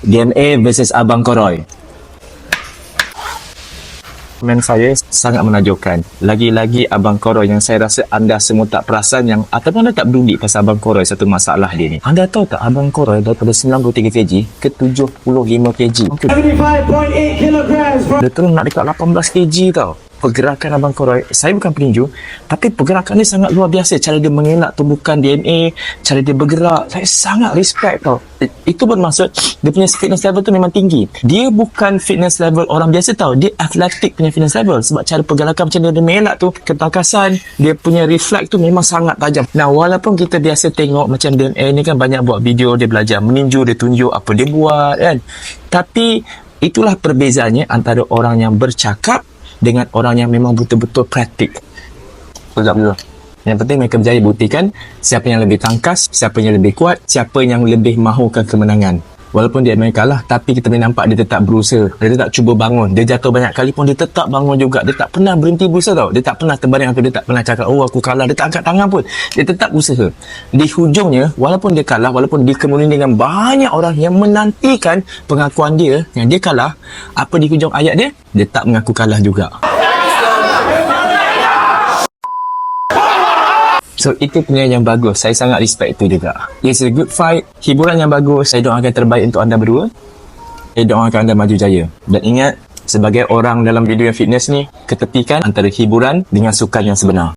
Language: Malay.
DMA versus Abang Koroy. Komen saya sangat menakjubkan. Lagi-lagi Abang Koroy yang saya rasa anda semua tak perasan yang ataupun anda tak peduli pasal Abang Koroy satu masalah dia ni. Anda tahu tak Abang Koroy daripada 93 kg ke 75 kg. Okay. 75.8 kilograms from Dia turun nak dekat 18 kg tau. Pergerakan Abang Koroy, saya bukan peninju, tapi pergerakan dia sangat luar biasa. Cara dia mengelak tumbukan DNA, cara dia bergerak, saya sangat respect tau. Itu bermaksud, dia punya fitness level tu memang tinggi. Dia bukan fitness level orang biasa tau. Dia atletik punya fitness level. Sebab cara pergerakan macam dia, dia mengelak tu, ketakasan, dia punya reflect tu memang sangat tajam. Nah, walaupun kita biasa tengok macam DNA ni kan banyak buat video, dia belajar meninju, dia tunjuk apa dia buat kan. Tapi, itulah perbezaannya antara orang yang bercakap dengan orang yang memang betul-betul praktik. Sekejap dulu. Yang penting mereka berjaya buktikan siapa yang lebih tangkas, siapa yang lebih kuat, siapa yang lebih mahukan kemenangan. Walaupun dia main kalah, tapi kita boleh nampak dia tetap berusaha. Dia tetap cuba bangun. Dia jatuh banyak kali pun dia tetap bangun juga. Dia tak pernah berhenti berusaha tau. Dia tak pernah terbaring atau dia tak pernah cakap, oh aku kalah. Dia tak angkat tangan pun. Dia tetap usaha. Di hujungnya, walaupun dia kalah, walaupun dikemudian dengan banyak orang yang menantikan pengakuan dia, yang dia kalah, apa di hujung ayat dia? Dia tak mengaku kalah juga. So itu penilaian yang bagus. Saya sangat respect itu juga. It's a good fight. Hiburan yang bagus. Saya doakan terbaik untuk anda berdua. Saya doakan anda maju jaya. Dan ingat Sebagai orang dalam video yang fitness ni Ketepikan antara hiburan Dengan sukan yang sebenar